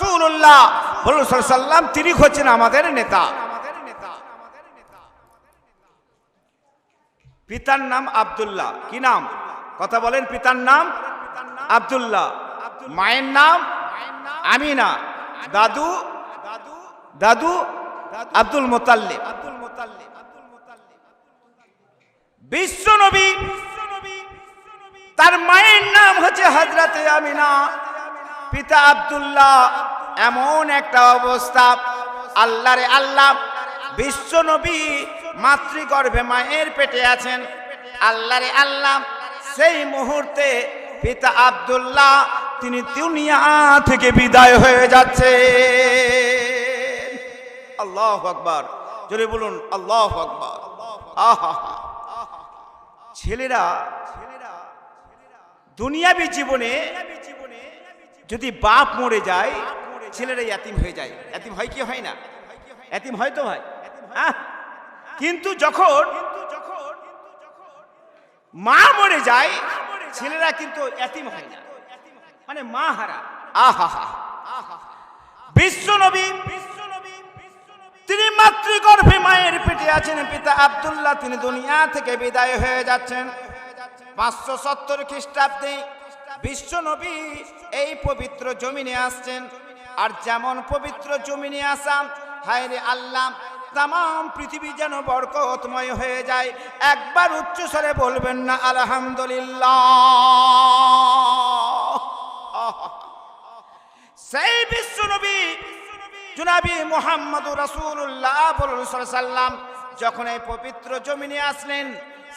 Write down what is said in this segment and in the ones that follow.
রাসূলুল্লাহ বলুন সাল্লাম তিনি হচ্ছেন আমাদের নেতা। পিতার নাম আব্দুল্লাহ। কি নাম? কথা বলেন, পিতার নাম আব্দুল্লাহ। মায়ের নাম আমিনা। দাদু দাদু দাদু আব্দুল মোতাল্লিব। বিশ্ব নবী, তার মায়ের নাম হচ্ছে হজরতে আমিনা। পিতা আব্দুল্লাহ, এমন একটা অবস্থা। আল্লাহরে আল্লাহ, বিশ্ব নবী মাতৃগর্ভে মায়ের পেটে আছেন। আল্লাহরে আল্লাহ, সেই মুহূর্তে পিতা আব্দুল্লাহ, তিনি দুনিয়া থেকে বিদায় হয়ে যাচ্ছে আল্লাহ আকবার, জোরে বলুন, আল্লাহ আকবার। আহা, ছেলেরা, দুনিয়াবি জীবনে যদি বাপ মরে যায়, ছেলেরা ইয়াতিম হয়ে যায়। এতিম হয় কি হয় না? ইয়াতিম হয় তো ভাই? কিন্তু যখন মা মরে যায়, ছেলেরা কিন্তু এতিম হয় না। মানে মা হারা। আহা! হা বিশ্ব নবী তিনি মাতৃগর্ভে মায়ের পেটে আছেন, পিতা আব্দুল্লাহ। তিনি দুনিয়া থেকে বিদায় হয়ে যাচ্ছেন। পাঁচশো সত্তর খ্রিস্টাব্দে বিশ্ব নবী এই পবিত্র জমিনে আসছেন। আর যেমন পবিত্র জমিনে আসাম হায় রে আল্লাহ তাম পৃথিবী যেন বরকতময় হয়ে যায়। একবার উচ্চ স্বরে বলবেন না, আলহামদুলিল্লাহ। সেই জুনাবি মোহাম্মদ সাল্লাম যখন এই পবিত্র জমিনে আসলেন,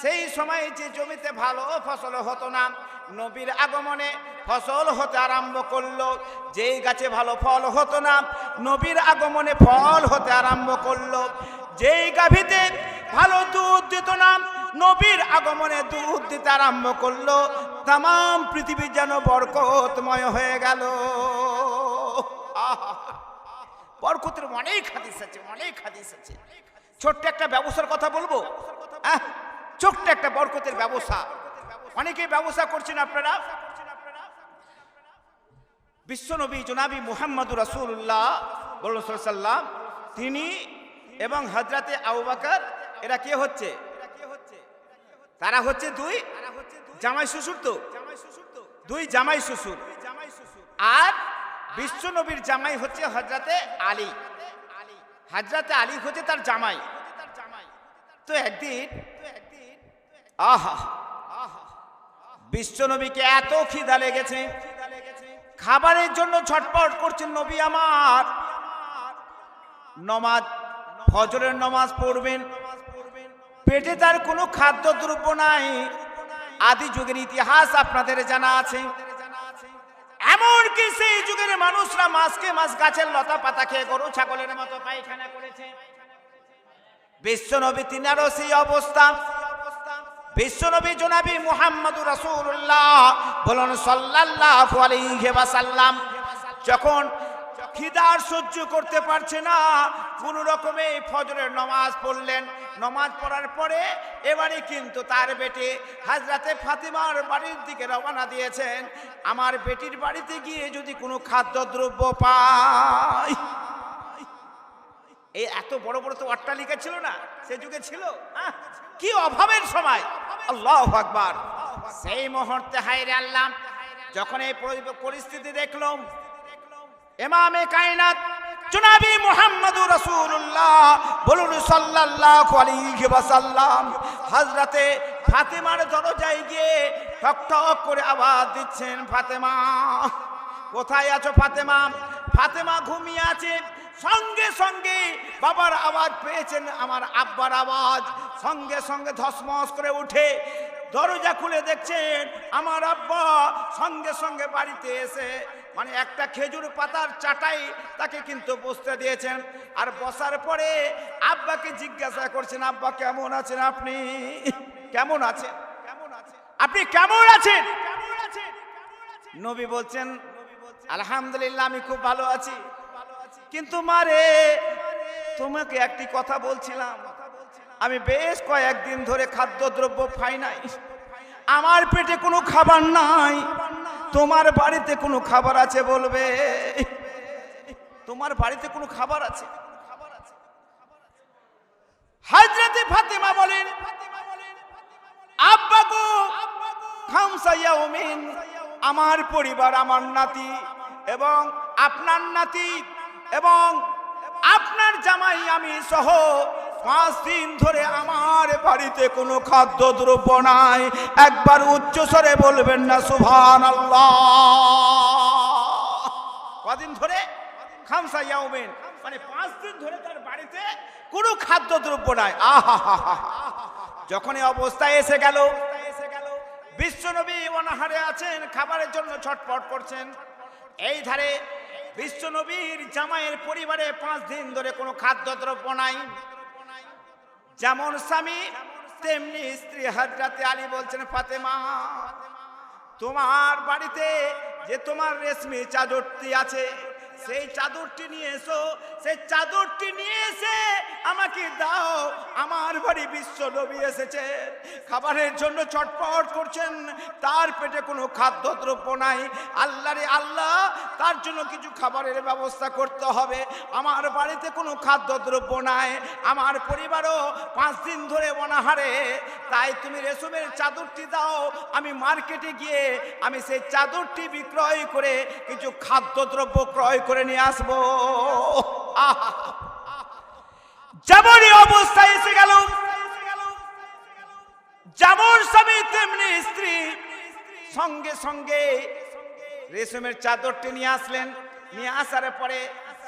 সেই সময় যে জমিতে ভালো ফসল হতো না নবীর আগমনে ফসল হতে আরম্ভ করল। যেই গাছে ভালো ফল হতো না, নবীর আগমনে ফল হতে আরম্ভ করল। যেই গাভীতে ভালো দুধ দিত না, নবীর আগমনে দুধ দিতে আরম্ভ করল। তাম পৃথিবী যেন বরকতময় হয়ে গেল। বরকতের অনেক হাদিস আছে, অনেক হাদিস আছে। ছোট্ট একটা ব্যবসার কথা বলব? হ্যাঁ ছোট্ট একটা বরকতের ব্যবসা। অনেকেই ব্যবসা করছেন আপনারা। বিশ্বনবী জনাবি মুহাম্মদুর রাসূলুল্লাহ বলুন সাল্লাম তিনি এবং হজরতে আবু বকর, এরা কে হচ্ছে? তারা হচ্ছে দুই জামাই শ্বশুর তো। দুই জামাই শ্বশুর। আর বিশ্ব নবীর জামাই হচ্ছে হজরতে আলী। হজরতে আলী হচ্ছে তার জামাই। তো একদিন, আহা বিশ্ব নবীকে এত খিদা লেগেছে। খাবারের জন্য ছটপট করছেন নবী আমার। নমাজ, ফজরের নমাজ পড়বেন। পেটে তার কোনো খাদ্য দ্রব্য নাই। আদি যুগের ইতিহাস আপনাদের জানা আছে। এমনকি সেই যুগের মানুষরা মাছকে মাছ, গাছের লতা পাতা খেয়ে গরু, ছাগলের মতো পায়খানা করেছে। বিশ্বনবী তিনারও সেই অবস্থা। বিশ্বনবী জনাবি মুহাম্মদ রাসূলুল্লাহ বলুন সাল্লাল্লাহু আলাইহি ওয়াসাল্লাম, যখন খিদার সহ্য করতে পারছে না, কোন রকমে ফজরের নমাজ পড়লেন। নমাজ পড়ার পরে এবারে কিন্তু তার বেটে হাজরাতে ফাতিমার বাড়ির দিকে রওনা দিয়েছেন। আমার বেটির বাড়িতে গিয়ে যদি কোনো খাদ্যদ্রব্য পাই এই এত বড় বড় তো অট্টালিকা ছিল না, সে যুগে ছিল? কি অভাবের সময়? আল্লাহ আকবার। সেই মুহূর্তে, হায়রে আল্লাহ, যখন এই পরিস্থিতি দেখলাম এমামে কায়নাত জনাবি মুহাম্মদ রাসূলুল্লাহ বলুন সাল্লাল্লাহু আলাইহি ওয়াসাল্লাম, হযরতে ফাতেমার দরজায় গিয়ে ঠক ঠক করে আওয়াজ দিচ্ছেন, ফাতেমা, কোথায় আছো ফাতেমা? ফাতেমা ঘুমিয়ে আছে, সঙ্গে সঙ্গে বাবার আওয়াজ পেয়েছেন আমার আব্বার আওয়াজ। সঙ্গে সঙ্গে ধসমস করে উঠে দরজা খুলে দেখছেন আমার আব্বা সঙ্গে সঙ্গে বাড়িতে এসে মানে একটা খেজুর পাতার চাটাই তাকে কিন্তু বসতে দিয়েছেন। আর বসার পরে আব্বাকে জিজ্ঞাসা করছেন, আব্বা, কেমন আছেন আপনি? কেমন আছেন? কেমন আছেন? আপনি কেমন আছেন? কেমন আছেন নবী বলছেন, আলহামদুলিল্লাহ, আমি খুব ভালো আছি। কিন্তু মারে তোমাকে একটি কথা বলছিলাম। আমি বেশ কয়েকদিন ধরে খাদ্যদ্রব্য পাই নাই। আমার পেটে কোনো খাবার নাই। তোমার বাড়িতে কোনো খাবার আছে বলবে? তোমার বাড়িতে কোনো খাবার আছে? হাজরতে ফাতেমা বলেন আব্বা গো খামসা ইয়াউমিন, আমার পরিবার, আমার নাতি এবং আপনার নাতি এবং আপনার জামাই আমি সহ পাঁচ দিন ধরে আমার বাড়িতে কোনো খাদ্য দ্রব্য নাই। একবার উচ্চ স্বরে বলবেন না সুভান আল্লাহ কদিন ধরে? খামসা ইয়াউমিন। মানে পাঁচ দিন ধরে তার বাড়িতে কোনো খাদ্য দ্রব্য নাই। আহা যখন এই অবস্থায় এসে গেল, বিশ্বনবী অনাহারে আছেন, খাবারের জন্য ছটফট করছেন। এই ধারে বিশ্বনবীর জামাইয়ের পরিবারে পাঁচ দিন ধরে কোনো খাদ্যদ্রব্য নাই। যেমন স্বামী, তেমনি স্ত্রী। হাজরাতে আলী বলছেন, ফাতেমা, তোমার বাড়িতে যে তোমার রেশমি চাদরটি আছে সেই চাদরটি নিয়ে এসো, সেই চাদরটি নিয়ে এসে আমাকে দাও। আমার বাড়ি বিশ্ব নবী এসেছে। খাবারের জন্য চটপট করছেন, তার পেটে কোনো খাদ্যদ্রব্য নাই। আল্লাহ রে আল্লাহ, তার জন্য কিছু খাবারের ব্যবস্থা করতে হবে। আমার বাড়িতে কোনো খাদ্যদ্রব্য নাই। আমার পরিবারও পাঁচ দিন ধরে অনাহারে। তাই তুমি রেশমের চাদরটি দাও। আমি মার্কেটে গিয়ে আমি সেই চাদরটি বিক্রয় করে কিছু খাদ্যদ্রব্য ক্রয় করে নিয়ে আসব! যেমনই অবস্থা এসে গেল, যেমন স্বামী, তেমনি স্ত্রী সঙ্গে সঙ্গে রেশমের চাদরটি নিয়ে আসলেন। নিয়ে আসার পরে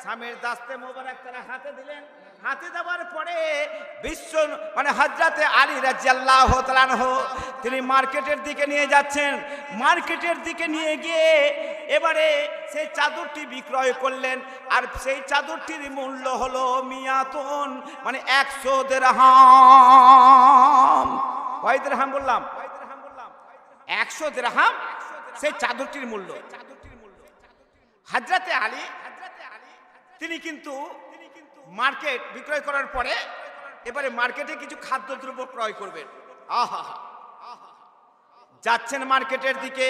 স্বামীর দাস্তে মোবারক তারা হাতে দিলেন। হাতে দেওয়ার পরে বিশ্ব মানে হজরতে আলী তালানহ তিনি মার্কেটের দিকে নিয়ে যাচ্ছেন। মার্কেটের দিকে নিয়ে গিয়ে এবারে সেই চাদরটি বিক্রয় করলেন, আর সেই চাদরটির মূল্য হলো মিয়াতন মানে একশো দেড়হাম কয় দেড়হাম বললাম? একশো দেড়হাম সেই চাদরটির মূল্য। হাজরাতে আলী, তিনি কিন্তু মার্কেট বিক্রয় করার পরে এবারে মার্কেটে কিছু খাদ্যদ্রব্য ক্রয় করবেন। আহা। যাচ্ছেন মার্কেটের দিকে।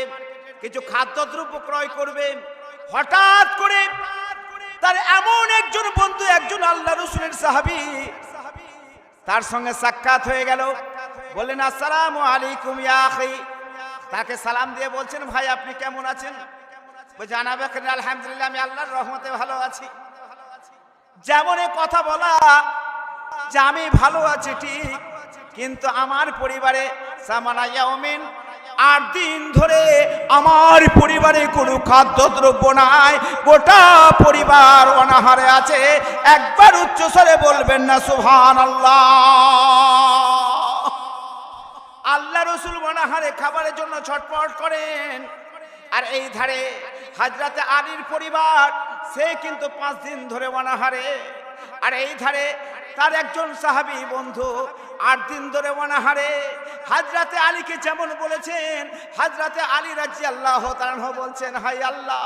কিছু খাদ্যদ্রব্য ক্রয় করবে। হঠাৎ করে তার এমন একজন বন্ধু, একজন আল্লাহ রসুলের সাহাবি, তার সঙ্গে সাক্ষাৎ হয়ে গেল। বললেন, আসসালামু আলাইকুম ইয়া আখি। তাকে সালাম দিয়ে বলছেন, ভাই, আপনি কেমন আছেন? জানাবে আলহামদুলিল্লাহ, আমি আল্লাহর রহমতে ভালো আছি। যেমন কথা বলা যে, আমি ভালো আছি, ঠিক। কিন্তু আমার পরিবারে সামানা ইয়াউমিন আট দিন ধরে আমার পরিবারে কোনো খাদ্যদ্রব্য নাই। গোটা পরিবার অনাহারে আছে। একবার উচ্চস্বরে বলবেন না সুভান আল্লাহ আল্লাহ রসুল অনাহারে খাবারের জন্য ছটপট করেন। আর এই ধারে হাজরাতে আলীর পরিবার, সে কিন্তু পাঁচ দিন ধরে অনাহারে। আর এই ধারে তার একজন সাহাবী বন্ধু, আট দিন ধরে অনাহারে। হাজরাতে আলীকে যেমন বলেছেন, হাজরাতে আলী রাজি আল্লাহ বলছেন হাই আল্লাহ,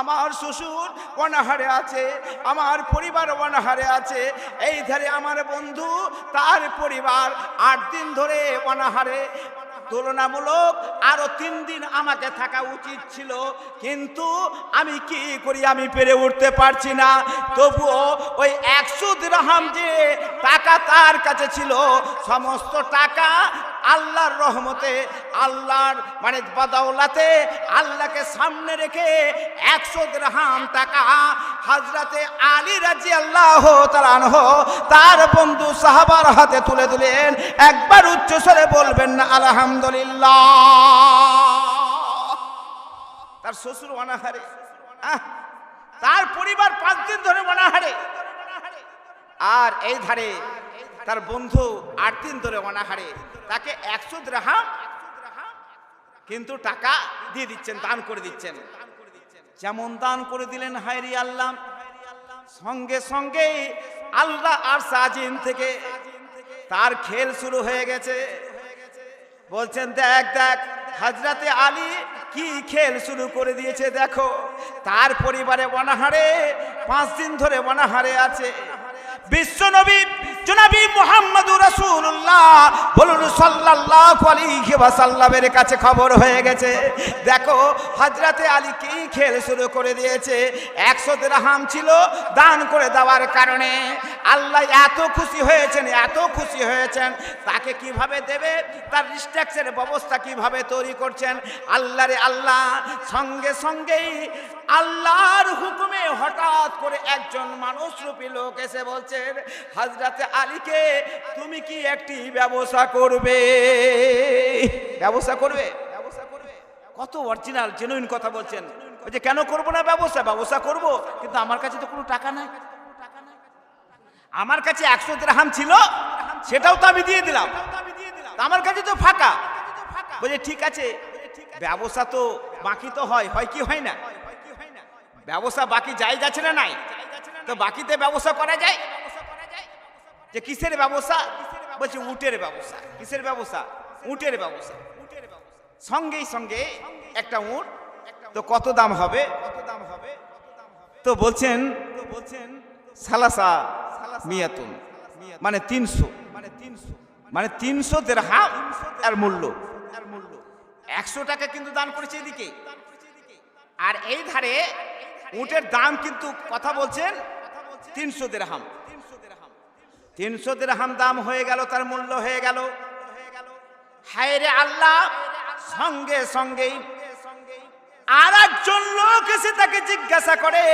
আমার শ্বশুর অনাহারে আছে, আমার পরিবার অনাহারে আছে এই ধারে আমার বন্ধু, তার পরিবার আট দিন ধরে অনাহারে। তুলনামূলক আরও তিন দিন আমাকে থাকা উচিত ছিল। কিন্তু আমি কি করি আমি পেরে উঠতে পারছি না। তবুও ওই একশো দিরহাম যে টাকা তার কাছে ছিল, সমস্ত টাকা আল্লাহর রহমতে, আল্লাহর মানে বদৌলাতে আল্লাহকে সামনে রেখে একশো গ্রাহাম টাকা হাজরাতে আলী রাজি আল্লাহ তালানহ তার বন্ধু সাহাবার হাতে তুলে দিলেন। একবার উচ্চস্বরে বলবেন না আলহামদুলিল্লাহ। তার শ্বশুর অনাহারে। তার পরিবার পাঁচ দিন ধরে অনাহারে। আর এই ধারে তার বন্ধু আট দিন ধরে অনাহারে। তাকে একশো দ্রাহাম, কিন্তু টাকা দিয়ে দিচ্ছেন, দান করে দিচ্ছেন। যেমন দান করে দিলেন হায়রি আল্লাহ। সঙ্গে সঙ্গে আল্লাহ আর সাজিন থেকে তার খেল শুরু হয়ে গেছে। বলছেন, দেখ দেখ হাজরাতে আলী কি খেল শুরু করে দিয়েছে দেখো। তার পরিবারে অনাহারে, পাঁচ দিন ধরে অনাহারে আছে। বিশ্বনবী জনাবি মোহাম্মদুর রাসূলুল্লাহ, বলুন সাল্লাল্লাহু আলাইহি ওয়াসাল্লামের কাছে খবর হয়ে গেছে। দেখো, হযরতে আলী কি খেল শুরু করে দিয়েছে? 100 দিরহাম ছিল দান করে দেওয়ার কারণে। আল্লাহ এত খুশি হয়েছেন, এত খুশি হয়েছেন। তাকে কীভাবে দেবে? তার রিস্ট্রাকচারের ব্যবস্থা কীভাবে তৈরি করছেন? আল্লাহরে আল্লাহ, সঙ্গে সঙ্গেই আল্লাহর হুকুমে হঠাৎ করে একজন মানুষরূপী লোক এসে বলছেন হাজরাতে আলীকে তুমি কি একটি ব্যবসা করবে? ব্যবসা করবে? কত অরিজিনাল জেনুইন কথা বলছেন। ওই যে কেন করব না ব্যবসা? ব্যবসা করব, কিন্তু আমার কাছে তো কোনো টাকা নাই। আমার কাছে একশো দিরহাম ছিল, সেটাও তো আমি দিয়ে দিলাম। আমার কাছে তো ফাঁকা। বলছে ঠিক আছে, ব্যবসা তো বাকি তো হয় হয় কি হয় না? ব্যবসা বাকি জায়গা আছে না নাই, তো বাকিতে ব্যবসা করা যায়? যে কিসের ব্যবসা? বলছে উটের ব্যবসা। কিসের ব্যবসা? উটের ব্যবসা। সঙ্গেই সঙ্গে একটা উট। তো কত দাম হবে? কত দাম হবে তো বলছেন তো বলছেন সালাসা মিয়াতুন মানে তিনশো। মানে তিনশো মানে তিনশো দেড়হাম এর মূল্য এর মূল্য। একশো টাকা কিন্তু দান করেছে এদিকে। আর এই ধারে উটের দাম কিন্তু কথা বলছেন তিনশো দেড়হাম। তিনশো দেড়হাম দাম হয়ে গেল, তার মূল্য হয়ে গেল। হায় রে আল্লাহ, সঙ্গে সঙ্গেই আর একজন লোক এসে তাকে জিজ্ঞাসা করে,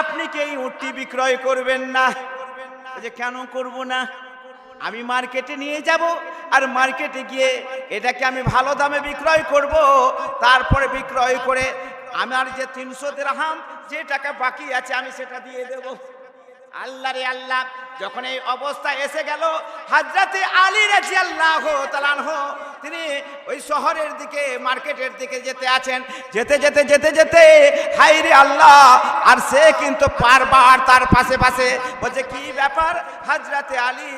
আপনি কি এই উটটি বিক্রয় করবেন না? যে কেন করব না? আমি মার্কেটে নিয়ে যাব আর মার্কেটে গিয়ে এটাকে আমি ভালো দামে বিক্রয় করব। তারপরে বিক্রয় করে আমার যে তিনশো দেড়হাম যে টাকা বাকি আছে, আমি সেটা দিয়ে দেব। আল্লাহ রে আল্লাহ, যখন এই অবস্থা এসে গেল, হাজরাতে আলী রাজি আল্লাহ হো তিনি ওই শহরের দিকে, মার্কেটের দিকে যেতে আছেন। যেতে যেতে যেতে যেতে হাই রে আল্লাহ, আর সে কিন্তু বারবার তার পাশে পাশে, বলছে, কি ব্যাপার হাজরাতে আলী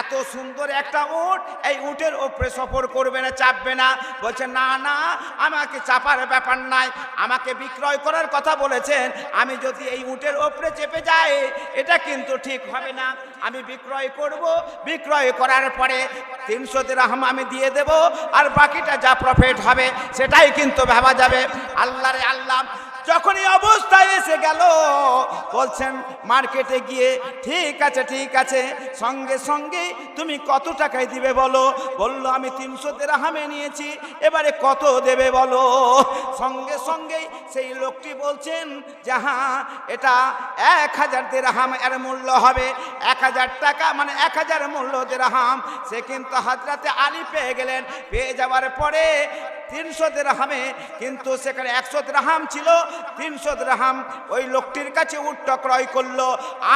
এত সুন্দর একটা উট, এই উটের ওপরে সফর করবে না, চাপবে না। বলছে, না না, আমাকে চাপার ব্যাপার নাই। আমাকে বিক্রয় করার কথা বলেছেন। আমি যদি এই উটের ওপরে চেপে যাই, এটা কিন্তু ঠিক হবে না। আমি বিক্রয় করব। বিক্রয় করার পরে তিনশো দিরহাম আমি দিয়ে দেব। আর বাকিটা যা প্রফিট হবে, সেটাই কিন্তু ভাবা যাবে। আল্লাহরে আল্লাহ যখন এই অবস্থায় এসে গেল, বলছেন, মার্কেটে গিয়ে ঠিক আছে ঠিক আছে, সঙ্গে সঙ্গে তুমি কত টাকায় দিবে বলো? বলল, আমি তিনশো দেড়হামে নিয়েছি, এবারে কত দেবে বলো? সঙ্গে সঙ্গেই সেই লোকটি বলছেন, যে হ্যাঁ এটা এক হাজার দেড়হাম এর মূল্য হবে। এক হাজার টাকা মানে এক হাজার মূল্য দেড়হাম সে কিন্তু হাজরাতে আলী পেয়ে গেলেন। পেয়ে যাওয়ার পরে তিনশো দেড়হামে কিন্তু সেখানে একশো দেড়হাম ছিল। তিনশো দেড়হাম ওই লোকটির কাছে উট্ট ক্রয় করল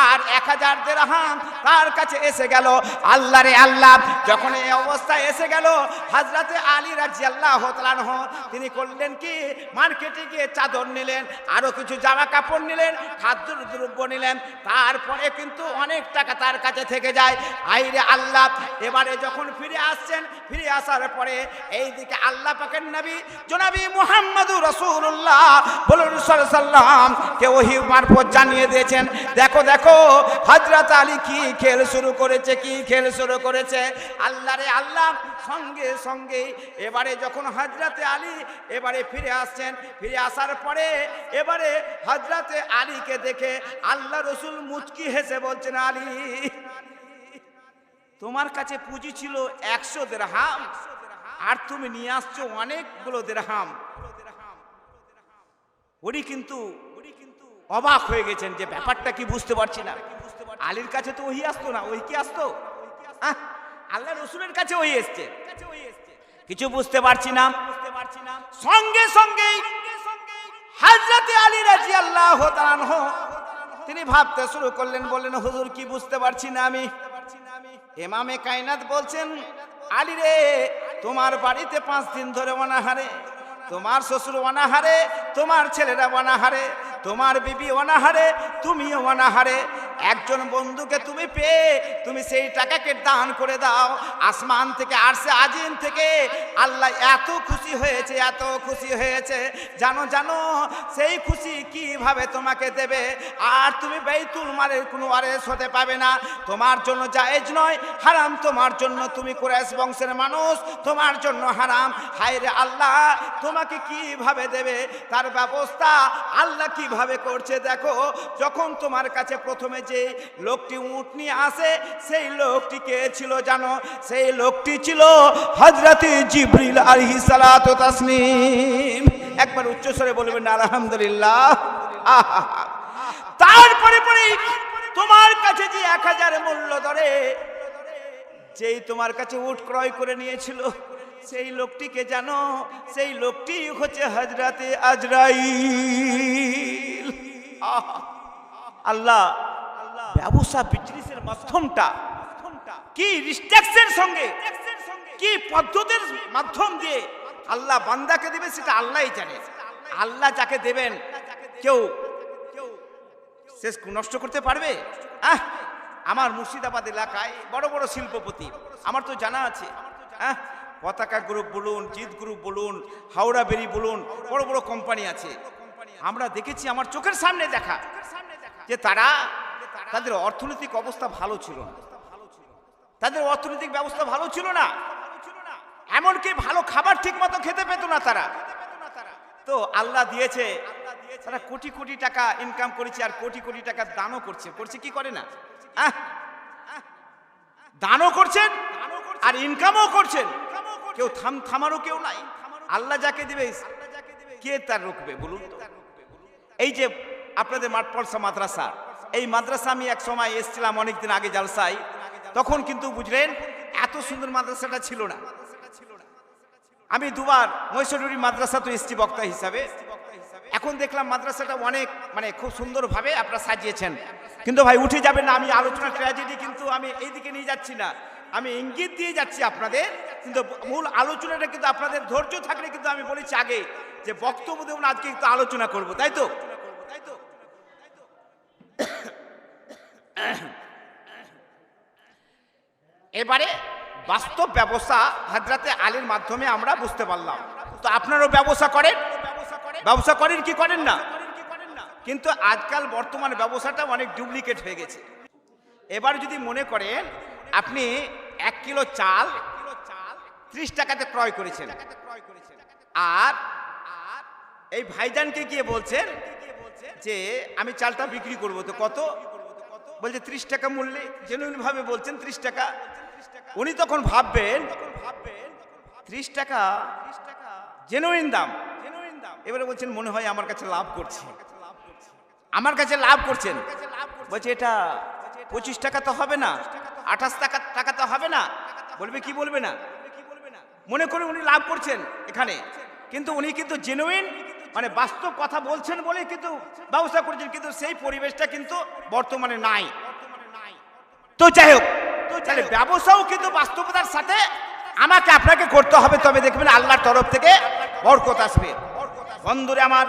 আর এক হাজার দেড়হাম তার কাছে এসে গেল। আল্লাহ রে আল্লাহ, যখন এই অবস্থায় এসে গেল হাজরাতে আলী রাজি আল্লাহ তিনি করলেন কি? মার্কেটে গিয়ে চাদর নিলেন আরও কিছু জামা কাপড় নিলেন, খাদ্য দ্রব্য নিলেন। তারপরে কিন্তু অনেক টাকা তার কাছে থেকে যায়। আইরে আল্লাহ, এবারে যখন ফিরে আসছেন, ফিরে আসার পরে এইদিকে আল্লাহ পাকের নবী, জনাবি মুহাম্মদুর রাসূলুল্লাহ। বলুন সাল্লাম, কে ওহি মারফত জানিয়ে দিয়েছেন? দেখো দেখো, হযরত আলী কি খেল শুরু করেছে, কি খেল শুরু করেছে? আল্লাহ রে আল্লাহ, সঙ্গে সঙ্গে এবারে যখন হজরতে আলী এবারে ফিরে আসছেন, ফিরে আসার পরে এবারে হজরতে আলীকে দেখে আল্লাহ রসুল মুচকি হেসে বলছেন, আলী, তোমার কাছে পুঁজি ছিল একশো দেড়হাম আর তুমি নিয়ে আসছো অনেকগুলো দেড়হাম। উনি কিন্তু অবাক হয়ে গেছেন যে ব্যাপারটা কি বুঝতে পারছি না। আলীর কাছে তো ওই আসতো না, ওই কি আসতো? আল্লাহ রসুলের কাছে ওই এসছে। কিছু বুঝতে পারছি না। সঙ্গে সঙ্গেই হাজরতে আলী রাজি আল্লাহ তিনি ভাবতে শুরু করলেন, বললেন, হুজুর, কি বুঝতে পারছি না আমি? এমামে কায়নাত বলছেন, আলী রে তোমার বাড়িতে পাঁচ দিন ধরে অনাহারে। তোমার শ্বশুর অনাহারে, তোমার ছেলেরা অনাহারে, তোমার বিবি অনাহারে, তুমিও অনাহারে। একজন বন্ধুকে তুমি পেয়ে তুমি সেই টাকাকে দান করে দাও। আসমান থেকে আসছে আজিম থেকে আল্লাহ এত খুশি হয়েছে, এত খুশি হয়েছে। জানো জানো, সেই খুশি কীভাবে তোমাকে দেবে? আর তুমি বেতুল মালের কোনো আরেস হতে পাবে না। তোমার জন্য জায়েজ নয়, হারাম তোমার জন্য। তুমি কুরাইশ বংশের মানুষ, তোমার জন্য হারাম। হায়রে আল্লাহ তোমাকে কীভাবে দেবে? তার ব্যবস্থা আল্লাহ কীভাবে করছে? দেখো, যখন তোমার কাছে প্রথমে যে লোকটি উট নিয়ে আসে, সেই লোকটি কে ছিল জানো? সেই লোকটি ছিল হজরতি জিবরিল আলহি সালাত তাসনিম একবার উচ্চস্বরে বলবেন, আলহামদুলিল্লাহ। তারপরে পরে তোমার কাছে যে এক হাজার মূল্য ধরে, যেই তোমার কাছে উট ক্রয় করে নিয়েছিল সেই লোকটিকে জানো, সেই লোকটি হচ্ছে হজরতে আজরাইল। আহা! আল্লাহ, ব্যবসা বিজনেসের মাধ্যমটা, কি রিস্ট্রাকশন সঙ্গে, কি পদ্ধতির মাধ্যম দিয়ে আল্লাহ বান্দাকে দেবে সেটা আল্লাহই জানে। আল্লাহ যাকে দেবেন, কেউ শেষ নষ্ট করতে পারবে? আমার মুর্শিদাবাদ এলাকায় বড় বড় শিল্পপতি, আমার তো জানা আছে। হ্যাঁ পতাকা গ্রুপ বলুন, জিত গ্রুপ বলুন, হাওড়া বেরি বলুন, বড় বড় কোম্পানি আছে। আমরা দেখেছি আমার চোখের সামনে দেখা যে তারা তাদের অর্থনৈতিক অবস্থা ভালো ছিল না। তাদের অর্থনৈতিক ব্যবস্থা ভালো ছিল না। এমনকি ভালো খাবার ঠিক মতো খেতে পেত না তারা। তো আল্লাহ দিয়েছে, তারা কোটি কোটি টাকা ইনকাম করেছে আর কোটি কোটি টাকা দানও করছে। করছে কি করে না? দানও করছেন আর ইনকামও করছেন। কেউ থাম, থামারও কেউ নাই। আল্লাহ যাকে দিবে, কে তার রুখবে বলুন এই যে আপনাদের মাঠ মাঠপলসা মাদ্রাসা, এই মাদ্রাসা আমি এক সময় এসেছিলাম অনেকদিন আগে জালসাই তখন কিন্তু বুঝলেন, এত সুন্দর মাদ্রাসাটা ছিল না। আমি দুবার মৈশরুরি মাদ্রাসা তো এসছি বক্তা হিসাবে। এখন দেখলাম মাদ্রাসাটা অনেক মানে খুব সুন্দরভাবে আপনারা সাজিয়েছেন। কিন্তু ভাই, উঠে যাবেন না, আমি আলোচনা ট্র্যাজেডি কিন্তু আমি এইদিকে নিয়ে যাচ্ছি না। আমি ইঙ্গিত দিয়ে যাচ্ছি আপনাদের, কিন্তু মূল আলোচনাটা কিন্তু আপনাদের ধৈর্য থাকলে কিন্তু আমি বলেছি আগে যে বক্তব্য দেবো আজকে কিন্তু আলোচনা করব, তাই তো? তাই তো এবারে বাস্তব ব্যবস্থা হাজরাতে আলীর মাধ্যমে আমরা বুঝতে পারলাম। তো আপনারও ব্যবসা করেন। ব্যবসা করেন কি করেন না? কিন্তু আজকাল বর্তমান ব্যবসাটা অনেক ডুপ্লিকেট হয়ে গেছে। এবার যদি মনে করেন, আপনি এক কিলো চাল ত্রিশ টাকাতে ক্রয় করেছেন। আর এই ভাইজানকে গিয়ে বলছেন যে, আমি চালটা বিক্রি করব, তো কত? বলছে, ত্রিশ টাকা মূল্যে। জেনুইন ভাবে বলছেন, ত্রিশ টাকা। উনি তখন ভাববেন, ত্রিশ টাকা জেনুইন দাম। এবারে বলছেন, মনে হয় আমার কাছে লাভ করছে। আমার কাছে লাভ করছেন। বলছে, এটা পঁচিশ টাকা তো হবে না। আঠাশ টাকা টাকা তো হবে না। বলবে, কি বলবে না? মনে করে উনি লাভ করছেন এখানে। কিন্তু উনি কিন্তু জেনুইন মানে বাস্তব কথা বলছেন বলে কিন্তু ব্যবস্থা করছেন। কিন্তু সেই পরিবেশটা কিন্তু বর্তমানে নাই। তো যাই হোক, তাহলে ব্যবসাও কিন্তু বাস্তবতার সাথে আমাকে আপনাকে করতে হবে। তবে দেখবেন আল্লাহর তরফ থেকে বরকত আসবে। বন্ধুরে আমার,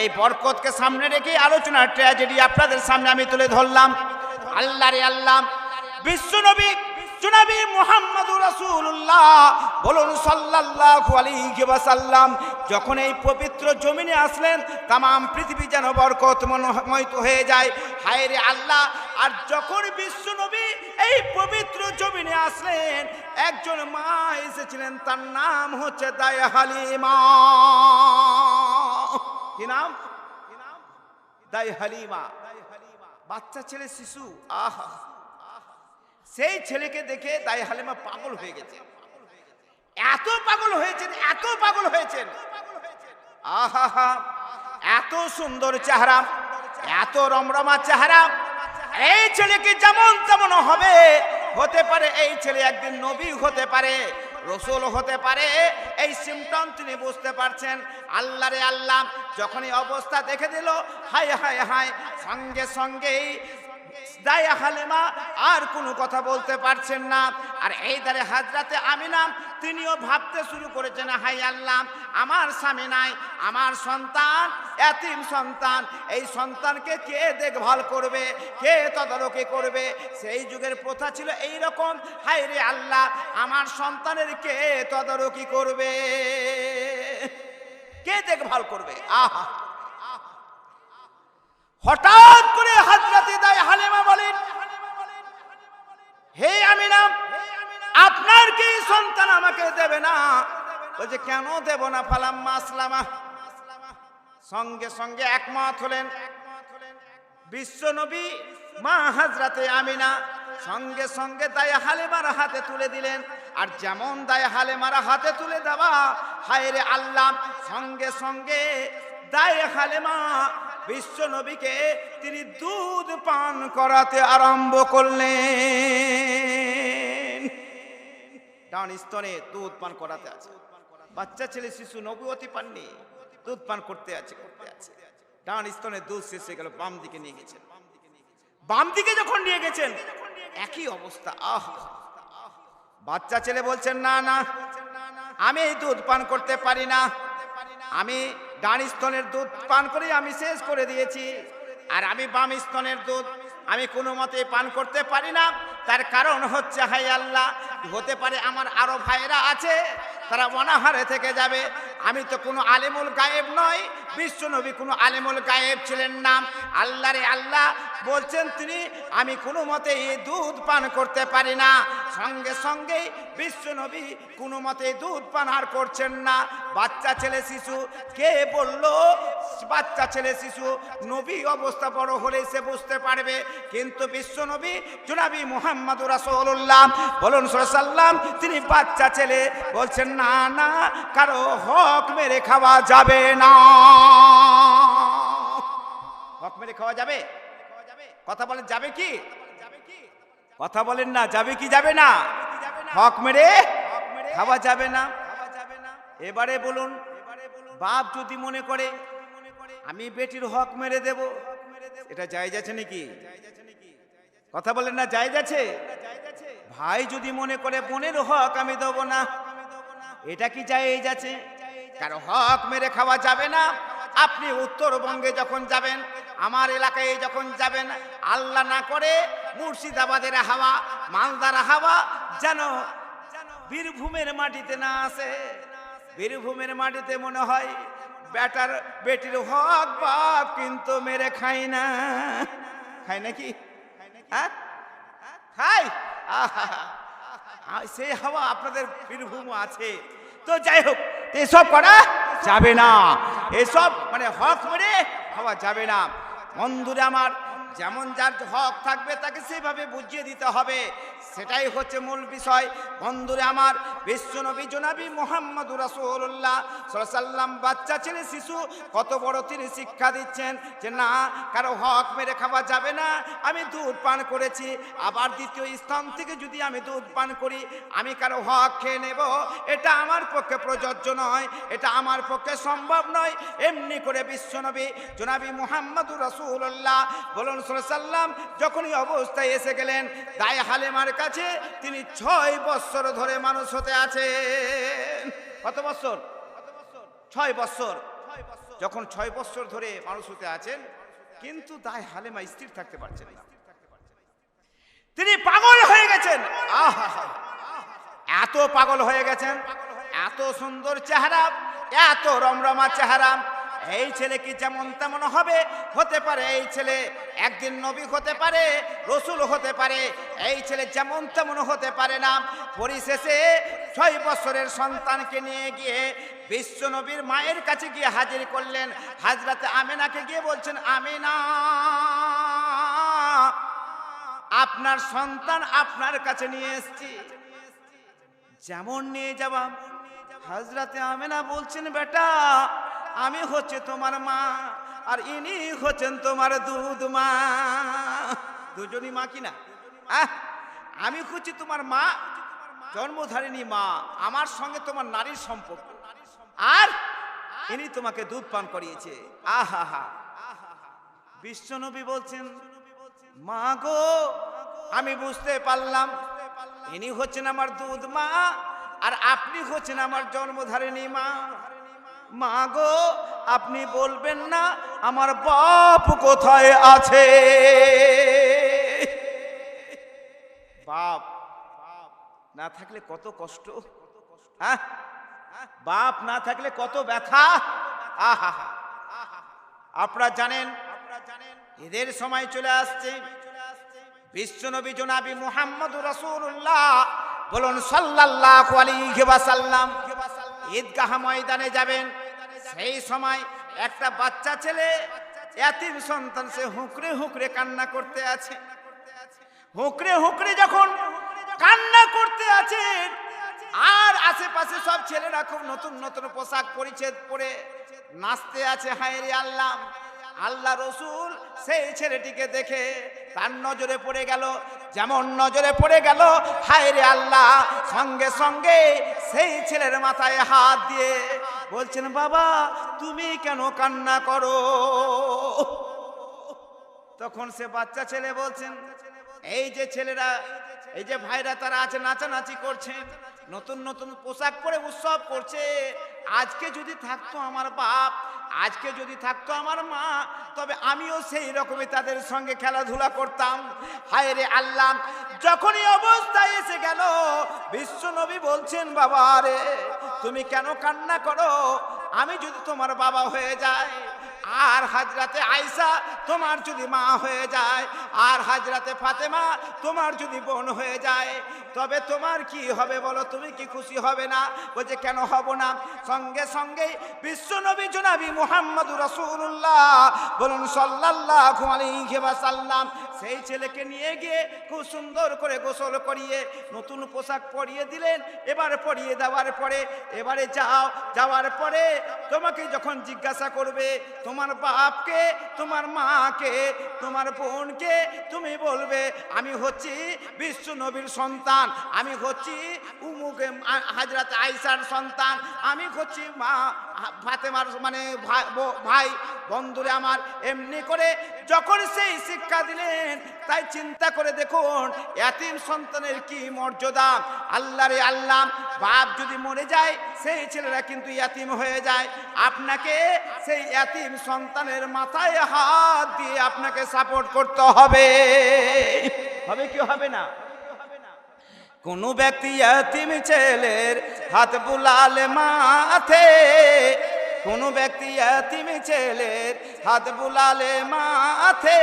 এই বরকতকে সামনে রেখে আলোচনার ট্র্যাজেডি আপনাদের সামনে আমি তুলে ধরলাম। আল্লাহ রে আল্লাহ বিশ্বনবী জনাবি মোহাম্মদ রাসূলুল্লাহ বলুন সাল্লাল্লাহু আলাইহি ওয়াসাল্লাম, যখন এই পবিত্র জমিনে আসলেন, তামাম পৃথিবী যেন বরকতময়িত হয়ে যায়। হায় রে আল্লাহ, আর যখন বিশ্বনবী এই পবিত্র জমিনে আসলেন, একজন মা এসেছিলেন, তার নাম হচ্ছে দায় হালিমা কি নাম? দায় হালিমা বাচ্চা ছেলে শিশু। আহা। সেই ছেলেকে দেখে তাই হালেমা পাগল হয়ে গেছে। এত পাগল হয়েছেন, এত পাগল হয়েছেন। আহা এত সুন্দর চেহারা, এত রমরমা চেহারা। এই ছেলেকে যেমন তেমন হবে, হতে পারে এই ছেলে একদিন নবী হতে পারে, রসুল হতে পারে। এই সিমটম তিনি বুঝতে পারছেন আল্লাহ রে আল্লাহ, যখনই অবস্থা দেখে দিল, হায় হায় হায়, সঙ্গে সঙ্গেই দায়া হালেমা আর কোনো কথা বলতে পারছেন না। আর এই দারে হাজরাতে আমিনা, তিনিও ভাবতে শুরু করেছেন, হাই আল্লাহ, আমার স্বামী নাই, আমার সন্তান, এতিম সন্তান, এই সন্তানকে কে দেখভাল করবে, কে তদারকি করবে? সেই যুগের প্রথা ছিল এই রকম হাই রে আল্লাহ, আমার সন্তানের কে তদারকি করবে? কে দেখভাল করবে? আহা। হঠাৎ করে হাজরাতে দায় হালেমা বলেন হে আমিনা আপনার কি সন্তান আমাকে দেবে না। বলছে, কেন দেব না? ফালাম আসলামা। সঙ্গে সঙ্গে একমত হলেন। বিশ্ব নবী মা হাজরাতে আমিনা সঙ্গে সঙ্গে দায় হালেমার হাতে তুলে দিলেন। আর যেমন দায় হালেমার হাতে তুলে দেওয়া হায়রে আল্লাহ সঙ্গে সঙ্গে দায় হালেমা বিশ্ব নবীকে তিনি দুধ পান করাতে আরম্ভ করলেন। ডান স্তনে দুধ পান করাতে আছে। বাচ্চা ছেলে, শিশু, নবুয়তি পাননি, দুধ পান করতে আছে করতে আছে। ডান স্তনে দুধ শেষ হয়ে গেল, বাম দিকে নিয়ে গেছেন। বাম দিকে যখন নিয়ে গেছেন, একই অবস্থা, আহ! বাচ্চা ছেলে বলছেন, না না, আমি এই দুধ পান করতে পারি না। আমি ডান স্তনের দুধ পান করে আমি শেষ করে দিয়েছি। আর আমি বাম স্তনের দুধ আমি কোনো মতে পান করতে পারি না। তার কারণ হচ্ছে হাই আল্লাহ হতে পারে আমার আরও ভাইরা আছে তারা অনাহারে থেকে যাবে। আমি তো কোনো আলেমুল গায়েব নয় বিশ্বনবী কোনো আলেমুল গায়েব ছিলেন না। আল্লাহ রে আল্লাহ বলছেন তিনি, আমি কোনো মতে এই দুধ পান করতে পারি না। সঙ্গে সঙ্গে বিশ্বনবী কোনো মতে দুধ পান আর করছেন না। বাচ্চা ছেলে শিশু, কে বলল? বাচ্চা ছেলে শিশু, নবী অবস্থা বড় হলে সে বুঝতে পারবে। কিন্তু বিশ্বনবী, জুনাবি মোহাম্মদ রাসূলুল্লাহ, বলুন সাল্লাম তিনি বাচ্চা ছেলে, বলছেন না না না, কারও হক মেরে খাওয়া যাবে না। হক মেরে খাওয়া যাবে? কথা বলেন, যাবে কি? কথা বলেন না, যাবে কি, যাবে না? হক মেরে খাওয়া যাবে না। এবারে বলুন, বাপ যদি মনে করে, আমি বেটির হক মেরে দেব, এটা জায়েজ আছে নাকি? কথা বলেন না, জায়েজ আছে? ভাই যদি মনে করে, বোনের হক আমি দেব না। এটা কি জায়েজ আছে? কারও হক মেরে খাওয়া যাবে না। আপনি উত্তরবঙ্গে যখন যাবেন, আমার এলাকায় যখন যাবেন, আল্লাহ না করে মুর্শিদাবাদের হাওয়া, মালদার হাওয়া যেন বীরভূমের মাটিতে না আসে। বীরভূমের মাটিতে মনে হয় বেটার বেটির হক বাপ কিন্তু মেরে খাই না। খাই নাকি? হ্যাঁ? খাই আহা সেই হাওয়া আপনাদের বীরভূম আছে। তো যাই হোক এসব করা যাবে না। এসব মানে হক মেরে হওয়া যাবে না। বন্ধুরা আমার যেমন যার হক থাকবে তাকে সেভাবে বুঝিয়ে দিতে হবে। সেটাই হচ্ছে মূল বিষয়। বন্ধুরে আমার বিশ্বনবী জনাবি মোহাম্মদ রাসূলুল্লাহ সাল্লাম বাচ্চা ছেলে শিশু, কত বড় তিনি শিক্ষা দিচ্ছেন যে না, কারও হক মেরে খাওয়া যাবে না, আমি দুধ পান করেছি, আবার দ্বিতীয় স্থান থেকে যদি আমি দুধ পান করি, আমি কারও হক খেয়ে নেব, এটা আমার পক্ষে প্রযোজ্য নয়, এটা আমার পক্ষে সম্ভব নয়। এমনি করে বিশ্বনবী জনাবি মোহাম্মদ রাসূলুল্লাহ বলুন সাল্লাম যখনই অবস্থায় এসে গেলেন দায় হালেমার কাছে তিনি ছয় বৎসর ধরে মানুষ হতে আছেন। কত বৎসর ছয় বৎসর যখন ছয় বৎসর ধরে মানুষ হতে আছেন, কিন্তু দায় হালেমা স্থির থাকতে পারছেন না। তিনি পাগল হয়ে গেছেন। আহা! এত পাগল হয়ে গেছেন, এত সুন্দর চেহারা, এত রমরমা চেহারা এই ছেলে কি যেমন তেমন হবে? হতে পারে এই ছেলে একদিন নবী হতে পারে, রসুল হতে পারে, এই ছেলে যেমন তেমন হতে পারে না। পরিশেষে ছয় বছরের সন্তানকে নিয়ে গিয়ে বিশ্ব নবীর মায়ের কাছে গিয়ে হাজির করলেন। হাজরাতে আমেনাকে গিয়ে বলছেন, আমিনা, আপনার সন্তান আপনার কাছে নিয়ে এসছি। যেমন নিয়ে যাবা হাজরাতে আমেনা বলছেন, বেটা আমি হচ্ছে তোমার মা আর ইনি হচ্ছেন তোমার দুধ মা। দুজনই মা কিনা আহ, আমি হচ্ছি তোমার মা জন্মধারিণী মা আমার সঙ্গে তোমার নারীর সম্পর্ক। আর ইনি তোমাকে দুধ পান করিয়েছে। আহা হা বিশ্বনবী বলছেন মা গো আমি বুঝতে পারলাম ইনি হচ্ছেন আমার দুধ মা আর আপনি হচ্ছেন আমার জন্মধারিণী মা। মা গো, আপনি বলবেন না, আমার বাপ কোথায় আছে? বাপ, না থাকলে কত কষ্ট? হ্যাঁ? বাপ না থাকলে কত ব্যথা? আহা আপনারা জানেন, এদের সময় চলে আসছে। বিশ্বনবী জনাবি মুহাম্মদ রাসূলুল্লাহ বলুন সাল্লাল্লাহু আলাইহি ওয়াসাল্লাম ঈদগাহ ময়দানে যাবেন। সেই সময় একটা বাচ্চা ছেলে, এতিম সন্তান, সে হুকরে হুকরে কান্না করতে আছে। হুকরে হুকরে যখন কান্না করতে আছেন আর আশেপাশে সব ছেলেরা খুব নতুন নতুন পোশাক পরিচ্ছেদ পরে নাচতে আছে হায়রে আল্লাহ। আল্লাহ রসুল সেই ছেলেটিকে দেখে তার নজরে পড়ে গেল যেমন নজরে পড়ে গেল, হায়রে আল্লাহ, সঙ্গে সঙ্গে সেই ছেলের মাথায় হাত দিয়ে বলছেন, বাবা, তুমি কেন কান্না করো? তখন সে বাচ্চা ছেলে বলছেন, এই যে ছেলেরা, এই যে ভাইরা তারা আছে, নাচানাচি করছে, নতুন নতুন পোশাক পরে উৎসব করছে আজকে যদি থাকতো আমার বাপ, আজকে যদি থাকতো আমার মা, তবে আমিও সেই রকমই তাদের সঙ্গে খেলাধুলা করতাম। হায় রে আল্লাহ, যখনই অবস্থায় এসে গেল, বিশ্ব নবী বলছেন, বাবা রে, তুমি কেন কান্না করো? আমি যদি তোমার বাবা হয়ে যাই আর হাজরাতে আয়সা তোমার যদি মা হয়ে যায়, আর হাজরাতে ফাতেমা, তোমার যদি বোন হয়ে যায়, তবে তোমার কি হবে বলো? তুমি কি খুশি হবে না? বলছে কেন হব না? সঙ্গে সঙ্গে বিশ্বনবী জনাবি মুহাম্মদ রাসূলুল্লাহ বলুন সাল্লাল্লাহু আলাইহি ওয়াসাল্লাম, সেই ছেলেকে নিয়ে গিয়ে খুব সুন্দর করে গোসল করিয়ে, নতুন পোশাক পরিয়ে দিলেন। এবার পরিয়ে দেওয়ার পরে, এবারে যাও, যাওয়ার পরে তোমাকে যখন জিজ্ঞাসা করবে তোমার বাপকে, তোমার মাকে, তোমার বোনকে তুমি বলবে, আমি হচ্ছি বিশ্ব নবীর সন্তান, আমি হচ্ছি উমুকে হাজরাত আইসার সন্তান, আমি হচ্ছি মা ফাতেমার মানে ভাই বন্ধুরে আমার, এমনি করে যখন সেই শিক্ষা দিলেন, তাই চিন্তা করে দেখুন, এতিম সন্তানের কি মর্যাদা। আল্লাহ রে আল্লাহ বাপ যদি মরে যায়, সেই ছেলেরা কিন্তু এতিম হয়ে যায়। আপনাকে সেই এতিম সন্তানের মাথায় হাত দিয়ে আপনাকে সাপোর্ট করতে হবে। হবে কি হবে না? কোন ব্যক্তি এতিম ছেলের হাত বুলালে মাথে কোনো ব্যক্তি এতিম ছেলের হাত বুলালে মাথে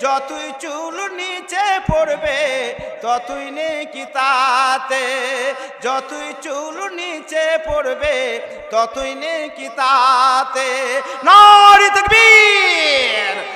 যতই চুল নিচে পড়বে, ততই নেকি তাতে। যতই চুল নিচে পড়বে, ততই নেকি তাতে। নারী তকবীর!